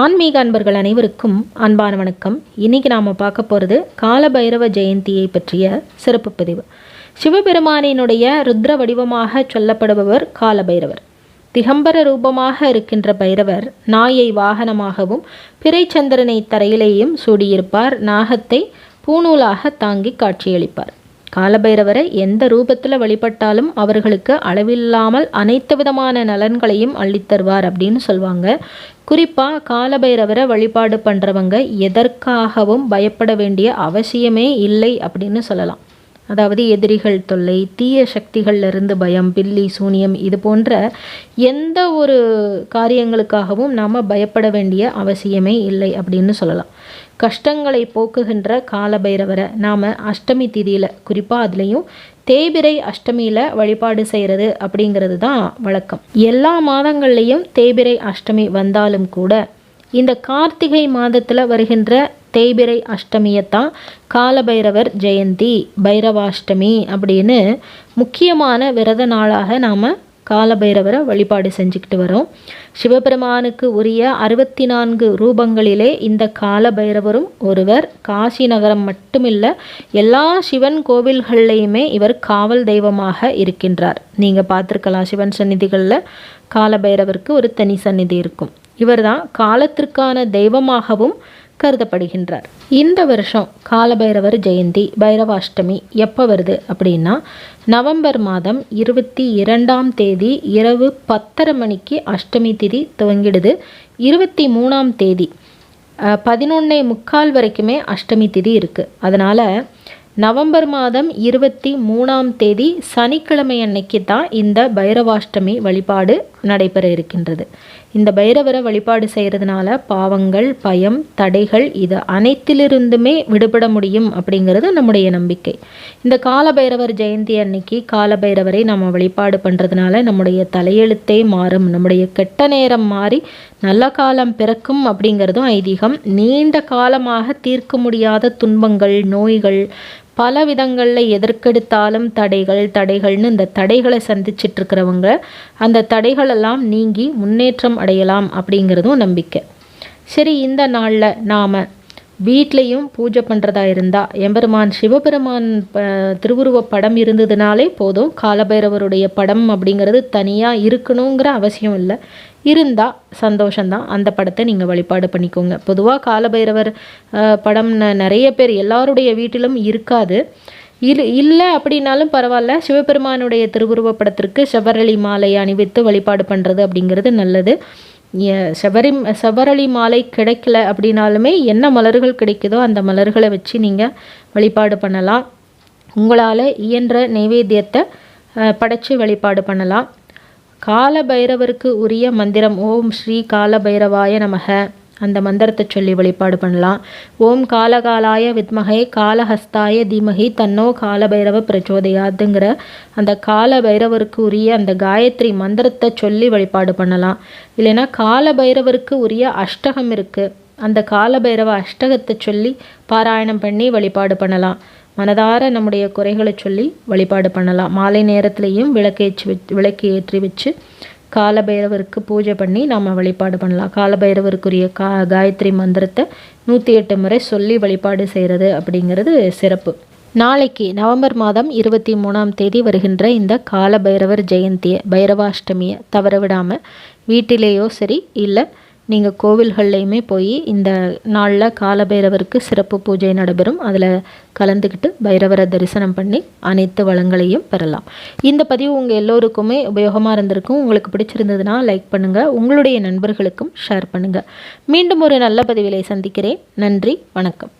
ஆன்மீக அன்பர்கள் அனைவருக்கும் அன்பான வணக்கம். இன்னைக்கு நாம் பார்க்க போகிறது காலபைரவ ஜெயந்தியை பற்றிய சிறப்பு பதிவு. சிவபெருமானினுடைய ருத்ர வடிவமாக சொல்லப்படுபவர் காலபைரவர். திகம்பர ரூபமாக இருக்கின்ற பைரவர் நாயை வாகனமாகவும் பிறைச்சந்திரனை தரையிலேயும் சூடியிருப்பார் நாகத்தை பூநூலாக தாங்கி காட்சியளிப்பார். காலபைரவரை எந்த ரூபத்தில் வழிபட்டாலும் அவர்களுக்கு அளவில்லாமல் அனைத்து விதமான நலன்களையும் அள்ளித்தருவார் அப்படின்னு சொல்லுவாங்க குறிப்பாக காலபைரவரை வழிபாடு பண்ணுறவங்க எதற்காகவும் பயப்பட வேண்டிய அவசியமே இல்லை அப்படின்னு சொல்லலாம். அதாவது எதிரிகள் தொல்லை தீய சக்திகள்லேருந்து பயம் பில்லி சூனியம் இது போன்ற எந்த ஒரு காரியங்களுக்காகவும் நாம் பயப்பட வேண்டிய அவசியமே இல்லை அப்படின்னு சொல்லலாம். கஷ்டங்களை போக்குகின்ற காலபைரவரை. நாம் அஷ்டமி திதியில் குறிப்பாக அதுலேயும் தேய்பிரை அஷ்டமியில் வழிபாடு செய்கிறது அப்படிங்கிறது தான் வழக்கம். எல்லா மாதங்கள்லேயும் தேய்பிரை அஷ்டமி வந்தாலும் கூட இந்த கார்த்திகை மாதத்தில் வருகின்ற தேய்பிரை அஷ்டமியைத்தான் காலபைரவர் ஜெயந்தி பைரவாஷ்டமி அப்படின்னு முக்கியமான விரத நாளாக நாம் காலபைரவரை வழிபாடு செஞ்சுக்கிட்டு வரோம். சிவபெருமானுக்கு உரிய அறுபத்தி நான்கு ரூபங்களிலே இந்த காலபைரவரும் ஒருவர். காசி நகரம் மட்டுமில்லை எல்லா சிவன் கோவில்கள்லையுமே இவர் காவல் தெய்வமாக இருக்கின்றார். நீங்கள் பார்த்துருக்கலாம் சிவன் சந்நிதிகளில் காலபைரவருக்கு ஒரு தனி சந்நிதி இருக்கும். இவர்தான் காலத்திற்கான தெய்வமாகவும் கருதப்படுகின்றார். இந்த வருஷம் காலபைரவர் ஜெயந்தி பைரவாஷ்டமி எப்போ வருது அப்படின்னா நவம்பர் மாதம் இருபத்தி இரண்டாம் தேதி இரவு பத்தரை மணிக்கு அஷ்டமி திதி துவங்கிடுது. இருபத்தி மூணாம் தேதி பதினொன்னே முக்கால் வரைக்குமே அஷ்டமி திதி இருக்குது அதனால் நவம்பர் மாதம் இருபத்தி மூணாம் தேதி சனிக்கிழமை அன்னைக்கு தான் இந்த பைரவாஷ்டமி வழிபாடு நடைபெற இருக்கின்றது. இந்த பைரவரை வழிபாடு செய்கிறதுனால பாவங்கள் பயம் தடைகள் இது அனைத்திலிருந்துமே விடுபட முடியும் அப்படிங்கிறது நம்முடைய நம்பிக்கை. இந்த காலபைரவர் ஜெயந்தி அன்னைக்கு காலபைரவரை நம்ம வழிபாடு பண்ணுறதுனால நம்முடைய தலையெழுத்தே மாறும். நம்முடைய கெட்ட நேரம் மாறி நல்ல காலம் பிறக்கும் அப்படிங்கிறதும் ஐதீகம். நீண்ட காலமாக தீர்க்க முடியாத துன்பங்கள் நோய்கள் பல விதங்களில் எதற்கெடுத்தாலும் தடைகள் தடைகள்னு இந்த தடைகளை சந்திச்சிட்டு இருக்கிறவங்க அந்த தடைகளெல்லாம் நீங்கி முன்னேற்றம் அடையலாம் அப்படிங்கிறதும் நம்பிக்கை. சரி இந்த நாளில் நாம் வீட்லேயும் பூஜை பண்ணுறதா இருந்தால் எம்பெருமான் சிவபெருமான் திருவுருவ படம் இருந்ததுனாலே போதும். காலபைரவருடைய படம் அப்படிங்கிறது தனியாக இருக்கணுங்கிற அவசியம் இல்லை. இருந்தால் சந்தோஷந்தான் அந்த படத்தை நீங்கள் வழிபாடு பண்ணிக்கோங்க. பொதுவாக காலபைரவர் படம் நிறைய பேர் எல்லாருடைய வீட்டிலும் இருக்காது. இல் இல்லை அப்படின்னாலும் பரவாயில்ல. சிவபெருமானுடைய திருவுருவப் படத்திற்கு செவரளி மாலை அணிவித்து வழிபாடு பண்ணுறது அப்படிங்கிறது நல்லது. செவரி செவரளி மாலை கிடைக்கல அப்படின்னாலுமே என்ன மலர்கள் கிடைக்குதோ அந்த மலர்களை வச்சு நீங்கள் வழிபாடு பண்ணலாம். உங்களால் இயன்ற நைவேத்தியத்தை படைச்சு வழிபாடு பண்ணலாம். கால பைரவருக்கு உரிய மந்திரம் ஓம் ஸ்ரீ கால பைரவாய நமக. அந்த மந்திரத்தை சொல்லி வழிபாடு பண்ணலாம். ஓம் காலகாலாய வித்மகை காலஹஸ்தாய தீமகி தன்னோ காலபைரவ பிரச்சோதயாதுங்கிற அந்த கால பைரவருக்கு உரிய அந்த காயத்ரி மந்திரத்தை சொல்லி வழிபாடு பண்ணலாம். இல்லைன்னா கால பைரவருக்கு உரிய அஷ்டகம் இருக்குது அந்த கால பைரவ அஷ்டகத்தை சொல்லி பாராயணம் பண்ணி வழிபாடு பண்ணலாம். மனதார நம்முடைய குறைகளை சொல்லி வழிபாடு பண்ணலாம். மாலை நேரத்துலேயும் விளக்கேற்றி வச்சு விளக்கு ஏற்றி வச்சு காலபைரவருக்கு பூஜை பண்ணி நாம் வழிபாடு பண்ணலாம். காலபைரவருக்குரிய கா காயத்ரி மந்திரத்தை நூற்றி எட்டு முறை சொல்லி வழிபாடு செய்கிறது அப்படிங்கிறது சிறப்பு. நாளைக்கு நவம்பர் மாதம் இருபத்தி மூணாம் தேதி வருகின்ற இந்த காலபைரவர் ஜெயந்தியை பைரவாஷ்டமியை தவற விடாமல் வீட்டிலேயோ சரி இல்லை நீங்கள் கோவில்கள்லையுமே போய் இந்த நாளில் காலபைரவருக்கு சிறப்பு பூஜை நடைபெறும். அதில் கலந்துக்கிட்டு பைரவரை தரிசனம் பண்ணி அனைத்து வளங்களையும் பெறலாம். இந்த பதிவு உங்கள் எல்லோருக்குமே உபயோகமாக இருந்திருக்கும். உங்களுக்கு பிடிச்சிருந்ததுன்னா லைக் பண்ணுங்கள் உங்களுடைய நண்பர்களுக்கும் ஷேர் பண்ணுங்கள் மீண்டும் ஒரு நல்ல பதிவிலை சந்திக்கிறேன். நன்றி வணக்கம்.